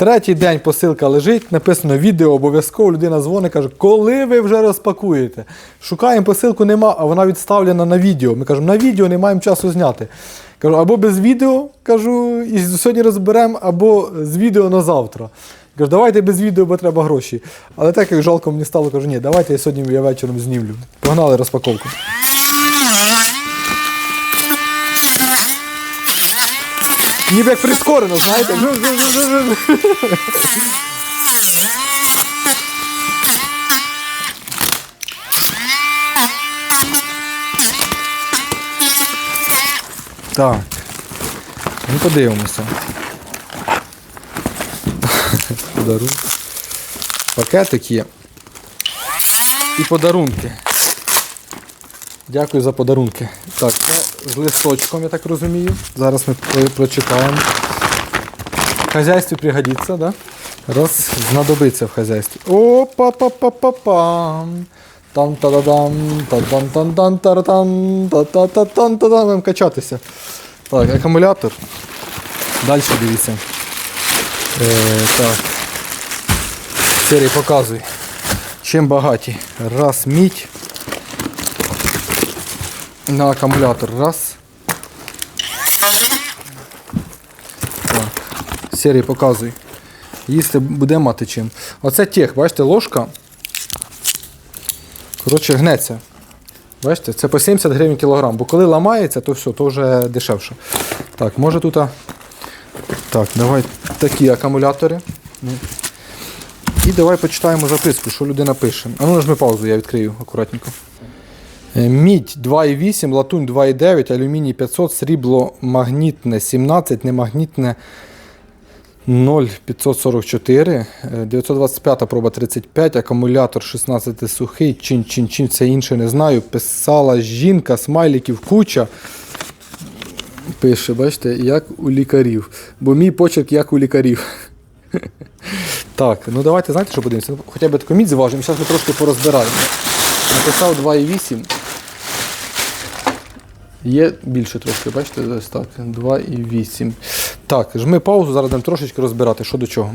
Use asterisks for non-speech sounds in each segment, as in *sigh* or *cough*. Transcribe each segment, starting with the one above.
Третій день посилка лежить, написано відео обов'язково. Людина дзвонить, каже, коли ви вже розпакуєте. Шукаємо посилку, нема, а вона відставлена на відео. Ми кажемо, на відео не маємо часу зняти. Кажу, або без відео, кажу, і сьогодні розберемо, або з відео на завтра. Кажу, давайте без відео, бо треба гроші. Але так як жалко мені стало, кажу, ні, давайте я сьогодні я вечором знімлю. Погнали розпаковку. Ніби як прискорено, знаєте. Так. Ну подивимося. Подарунок. Пакетик є. І подарунки. Дякую за подарунки. Так, це з листочком, я так розумію. Зараз ми про- прочитаємо. В хазяйстві пригодиться, да? Раз, знадобиться в хазяйстві. опа па па па пам там та да дам та тан тан тан та тан та та та тан та Будемо качатися. Так, акумулятор. Далі дивіться. Е, так. Серій показуй. Чим багаті. Раз мідь. На акумулятор. Раз. Так. Показуй. Їсти буде мати чим. Оце тех, бачите, ложка. Коротше, гнеться. Бачите, це по 70 гривень кілограм. Бо коли ламається, то все, то вже дешевше. Так, може тут. Так, давай такі акумулятори. Ну. І давай почитаємо записку, що людина пише. А ну нажми паузу, я відкрию акуратненько. Е, Мідь 2,8, латунь 2,9, алюміній 500, срібло магнітне 17, немагнітне 0,544, е, 925 проба 35, акумулятор 16 сухий, чин-чин-чин, все інше не знаю. Писала жінка, смайликів куча. Пише, бачите, як у лікарів. Бо мій почерк як у лікарів. *laughs* Так, ну давайте знаєте, що подивимося? Ну, Хоча б таку мідь зважимо, зараз ми трошки порозбираємо. Написав 2,8. Є більше трошки, бачите, ось так. 2,8. Так, жми паузу, зараз будемо трошечки розбирати, що до чого.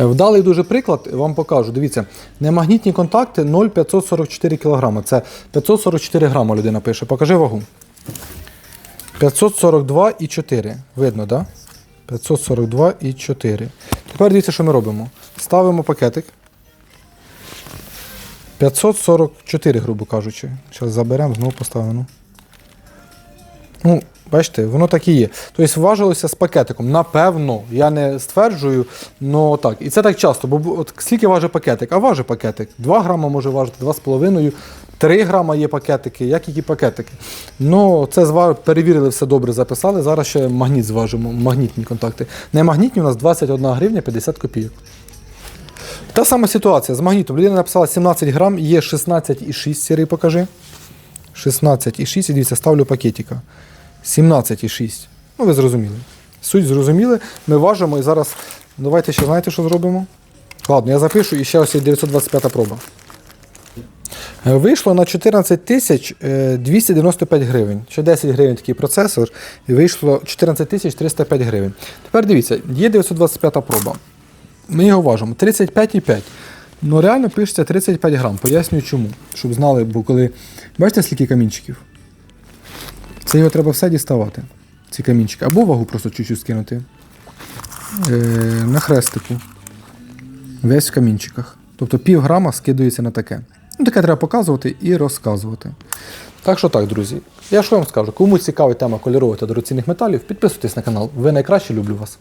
Е, Вдалий дуже приклад, вам покажу. Дивіться, немагнітні контакти 0,544 кг. Це 544 грама людина пише. Покажи вагу. 542,4. Видно, так? Да? 542,4. Тепер дивіться, що ми робимо. Ставимо пакетик. 544, грубо кажучи. Зараз заберемо, знову поставимо. Ну, бачите, воно так і є. Тобто важилося з пакетиком. Напевно, я не стверджую, але так. І це так часто, бо от скільки важить пакетик? А важить пакетик. 2 грама може важити, 2,5, 3 грама є пакетики, як які пакетики. Ну, це зва... перевірили, все добре записали. Зараз ще магніт зважимо, магнітні контакти. Не магнітні у нас 21 гривня 50 копійок. Та сама ситуація з магнітом. Людина написала 17 грам, є 16,6 сірий, покажи. 16,6, і дивіться, ставлю пакетика. 17,6. Ну, ви зрозуміли. Суть зрозуміли. Ми важимо і зараз. Давайте ще знаєте, що зробимо? Ладно, я запишу і ще ось є 925 проба. Е, Вийшло на 14 тисяч е, 295 гривень. Ще 10 гривень такий процесор. І вийшло 14 тисяч 305 гривень. Тепер дивіться, є 925 проба. Ми його важимо 35,5. Ну реально пишеться 35 грам. Пояснюю чому. Щоб знали, бо коли. Бачите, скільки камінчиків? Це його треба все діставати. Ці камінчики. Або вагу просто чуть-чуть скинути. Е, на хрестику. Весь в камінчиках. Тобто пів грама скидується на таке. Ну, таке треба показувати і розказувати. Так що так, друзі. Я що вам скажу? Кому цікава тема кольорових та дорогоцінних металів, підписуйтесь на канал. Ви найкраще люблю вас.